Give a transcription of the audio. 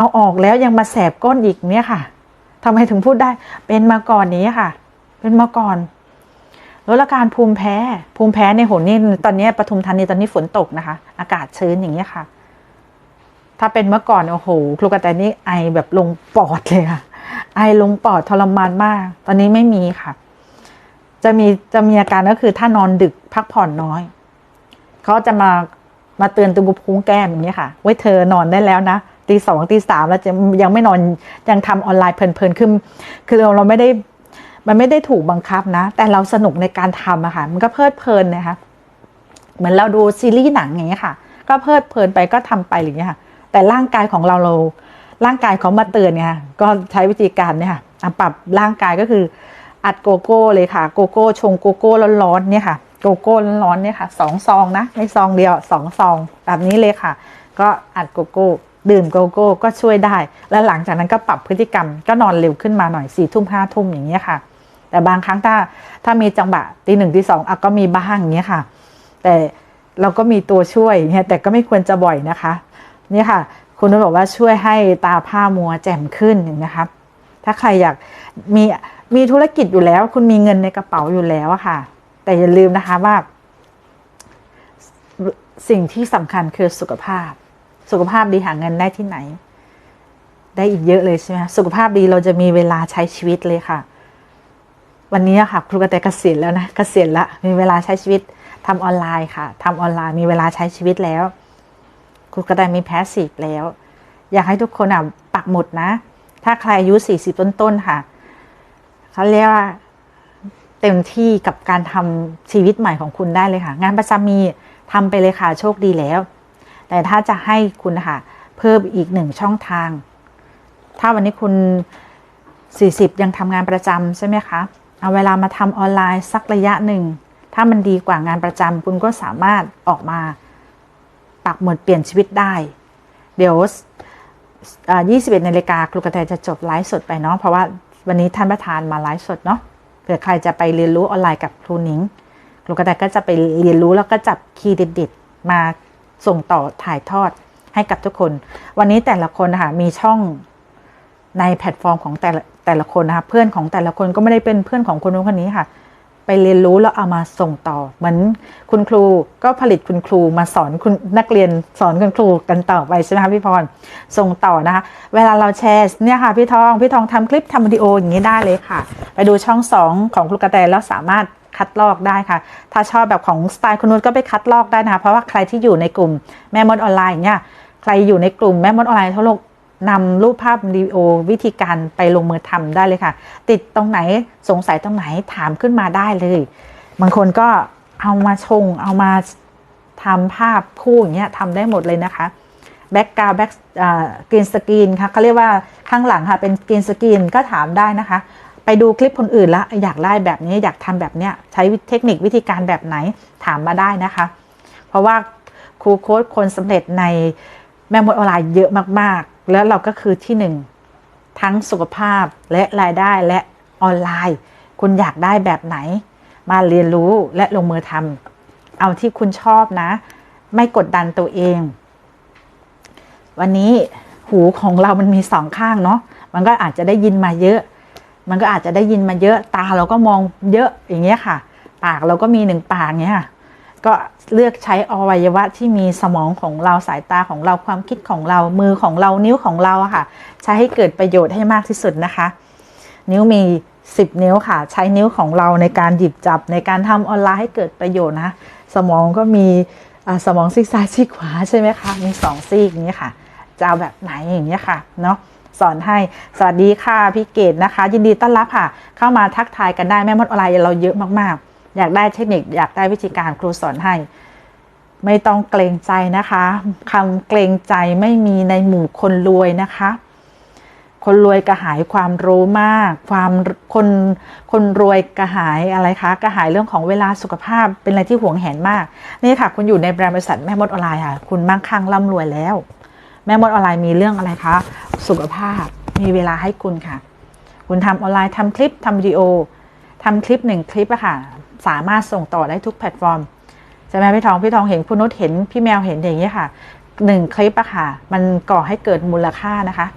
เอาออกแล้วยังมาแสบก้นอีกเนี่ยค่ะทำไมถึงพูดได้ เป็นมาก่อนนี้ค่ะ เป็นมาก่อนแล้วอาการภูมิแพ้ ภูมิแพ้ในหนี่ตอนนี้ปทุมธานีตอนนี้ฝนตกนะคะ อากาศชื้นอย่างเงี้ยค่ะ ถ้าเป็นเมื่อก่อนโอ้โหครูกระแตนี่ไอแบบลงปอดเลยค่ะ ไอลงปอดทรมานมาก ตอนนี้ไม่มีค่ะ จะมีจะมีอาการก็คือถ้านอนดึกพักผ่อนน้อยเขาจะมามาเตือนตุงพุ้งแก้มอย่างนี้ยค่ะไว้เธอนอนได้แล้วนะ ตีสองตีสามแล้วจะยังไม่นอนยังทำออนไลน์เพลินๆ คือคือเราเราไม่ได้มันไม่ได้ถูกบังคับนะ แต่เราสนุกในการทำอะค่ะ มันก็เพลิดเพลินนะคะ เหมือนเราดูซีรีส์หนังอย่างเงี้ยค่ะ ก็เพลิดเพลินไปก็ทำไปอย่างเงี้ยค่ะ แต่ร่างกายของเราเราร่างกายเขามาเตือนเนี่ยก็ใช้วิธีการเนี่ยค่ะปรับร่างกายก็คืออัดโกโก้เลยค่ะ โกโก้ชงโกโก้ร้อนๆเนี่ยค่ะ โกโก้ร้อนๆเนี่ยค่ะสองซองนะไม่ซองเดียวสองซองแบบนี้เลยค่ะ ก็อัดโกโก้ ดื่มโกโก้ก็ช่วยได้ แล้วหลังจากนั้นก็ปรับพฤติกรรมก็นอนเร็วขึ้นมาหน่อยสี่ทุ่มห้าทุ่มอย่างเงี้ยค่ะ แต่บางครั้งถ้าถ้ามีจังหวะตีหนึ่งตีสองอะก็มีบ้างอย่างเงี้ยค่ะ แต่เราก็มีตัวช่วยเนี่ยแต่ก็ไม่ควรจะบ่อยนะคะนี่ค่ะ คุณนุชบอกว่าช่วยให้ตาผ้ามัวแจ่มขึ้นอย่างนะครับถ้าใครอยากมีมีธุรกิจอยู่แล้ว คุณมีเงินในกระเป๋าอยู่แล้วค่ะ แต่อย่าลืมนะคะว่า สิ่งที่สำคัญคือสุขภาพ สุขภาพดีหาเงินได้ที่ไหน ได้อีกเยอะเลยใช่ไหมสุขภาพดีเราจะมีเวลาใช้ชีวิตเลยค่ะ วันนี้ค่ะครูกระแตเกษียณแล้วนะเกษียณละมีเวลาใช้ชีวิตทำออนไลน์ค่ะทำออนไลน์มีเวลาใช้ชีวิตแล้วครูกระแตมีแพสซีฟแล้ว อยากให้ทุกคนอะปักหมุดนะ ถ้าใครอายุสี่สิบต้นๆค่ะเขาเรียกว่าเต็มที่กับการทำชีวิตใหม่ของคุณได้เลยค่ะ งานประจำมีทำไปเลยค่ะ โชคดีแล้ว แต่ถ้าจะให้คุณค่ะเพิ่มอีกหนึ่งช่องทาง ถ้าวันนี้คุณ 40 ยังทำงานประจำใช่ไหมคะ เอาเวลามาทำออนไลน์สักระยะหนึ่ง ถ้ามันดีกว่างานประจำคุณก็สามารถออกมาปักหมุดเปลี่ยนชีวิตได้ เดี๋ยว21นาฬิกาครูกระแตจะจบไลฟ์สดไปเนาะเพราะว่าวันนี้ท่านประธานมาไลฟ์สดเนาะเผื่อใครจะไปเรียนรู้ออนไลน์กับครูหนิงครูกระแตก็จะไปเรียนรู้แล้วก็จับคีย์เด็ดๆมา ส่งต่อถ่ายทอดให้กับทุกคน วันนี้แต่ละคนนะคะมีช่องในแพลตฟอร์มของแต่ละแต่ละคนนะคะเพื่อนของแต่ละคนก็ไม่ได้เป็นเพื่อนของคนนู้นคนนี้ค่ะ ไปเรียนรู้แล้วเอามาส่งต่อ เหมือนคุณครูก็ผลิตคุณครูมาสอนคุณนักเรียนสอนคุณครูกันต่อไปใช่ไหมคะพี่พรส่งต่อนะคะ เวลาเราแชร์เนี่ยค่ะพี่ทองพี่ทองทำคลิปทำวิดีโออย่างนี้ได้เลยค่ะ ไปดูช่องสองของครูกระแตแล้วสามารถ คัดลอกได้ค่ะ ถ้าชอบแบบของสไตล์คุณนุชก็ไปคัดลอกได้นะคะเพราะว่าใครที่อยู่ในกลุ่มแม่มดออนไลน์เนี่ยใครอยู่ในกลุ่มแม่มดออนไลน์ทั่วโลกนำรูปภาพวิดีโอวิธีการไปลงมือทำได้เลยค่ะ ติดตรงไหนสงสัยตรงไหนถามขึ้นมาได้เลย บางคนก็เอามาชง เอามาทำภาพคู่อย่างเงี้ยทำได้หมดเลยนะคะแบ็กกราวแบ็กกรีนสกรีนค่ะเขาเรียกว่าข้างหลังค่ะเป็นกรีนสกรีนก็ถามได้นะคะ ไปดูคลิปคนอื่นแล้วอยากได้แบบนี้อยากทำแบบเนี้ยใช้เทคนิควิธีการแบบไหนถามมาได้นะคะ เพราะว่าครูโค้ดคนสำเร็จในแม่มดออนไลน์เยอะมากๆ แล้วเราก็คือที่หนึ่งทั้งสุขภาพและรายได้และออนไลน์ คุณอยากได้แบบไหน มาเรียนรู้และลงมือทำเอาที่คุณชอบนะ ไม่กดดันตัวเอง วันนี้หูของเรามันมีสองข้างเนาะมันก็อาจจะได้ยินมาเยอะ มันก็อาจจะได้ยินมาเยอะตาเราก็มองเยอะอย่างเงี้ยค่ะ ปากเราก็มีหนึ่งปากเงี้ยก็เลือกใช้อวัยวะที่มีสมองของเราสายตาของเราความคิดของเรามือของเรานิ้วของเราค่ะ ใช้ให้เกิดประโยชน์ให้มากที่สุดนะคะ นิ้วมี 10 นิ้วค่ะ ใช้นิ้วของเราในการหยิบจับในการทำออนไลน์ให้เกิดประโยชน์นะสมองก็มีสมองซีกซ้ายซีกขวาใช่ไหมคะมีสองซีกอย่างนี้ยค่ะจะเอาแบบไหนอย่างนี้ยค่ะเนาะ สอนให้ สวัสดีค่ะพี่เกดนะคะ ยินดีต้อนรับค่ะ เข้ามาทักทายกันได้แม่มดออนไลน์เราเยอะมากๆ อยากได้เทคนิคอยากได้วิธีการครูสอนให้ ไม่ต้องเกรงใจนะคะคำเกรงใจไม่มีในหมู่คนรวยนะคะ คนรวยกระหายความรู้มาก ความคนคนรวยกระหายอะไรคะกระหายเรื่องของเวลาสุขภาพเป็นอะไรที่ห่วงแหนมาก นี่ค่ะคุณอยู่ในแบรนด์บริษัทแม่มดออนไลน์ค่ะ คุณมั่งคั่งร่ำรวยแล้ว แม่มดออนไลน์มีเรื่องอะไรคะ สุขภาพมีเวลาให้คุณค่ะ คุณทำออนไลน์ทำคลิปทำวิดีโอทำคลิปหนึ่งคลิปอะค่ะ สามารถส่งต่อได้ทุกแพลตฟอร์มใช่ไหมพี่ทองพี่ทองเห็นคุณนุชเห็นพี่แมวเห็นอย่างนี้ยค่ะหนึ่งคลิปอะค่ะ มันก่อให้เกิดมูลค่านะคะ